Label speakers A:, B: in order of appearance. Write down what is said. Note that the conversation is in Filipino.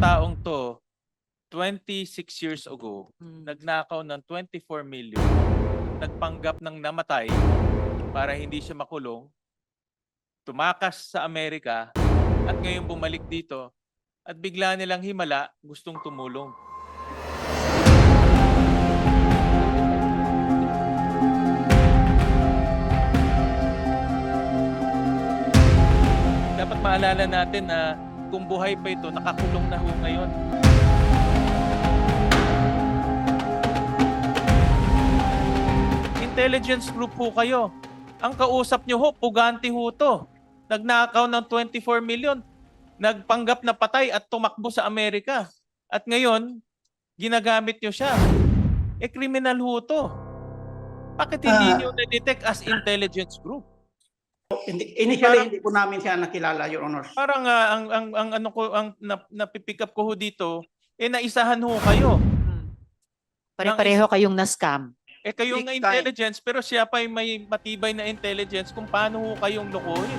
A: taong to, 26 years ago,
B: Mm.
A: nagnakaw ng 24 million, nagpanggap ng namatay para hindi siya makulong, tumakas sa Amerika, at ngayon bumalik dito, at bigla nilang himala, gustong tumulong. Dapat maalala natin na kung buhay pa ito, nakakulong na ho ngayon. Intelligence group po kayo. Ang kausap nyo ho, pugante ho to. Nagnakaw ng 24 million. Nagpanggap na patay at tumakbo sa Amerika. At ngayon, ginagamit nyo siya. Eh, criminal ho to. Bakit hindi
C: Ah.
A: nyo na-detect as intelligence group?
C: Hindi, initially, hindi po namin siya nakilala, Your Honor.
A: Parang ah, ang, ang, ang ano ko, ang nap, napipick up ko ho dito, eh naisahan ho kayo.
B: Mm. Pare-pareho kayong na-scam.
A: Eh kayo
C: Big
A: nga
C: time.
A: intelligence, pero siya pa yung may matibay na intelligence kung paano ho kayong lokohin.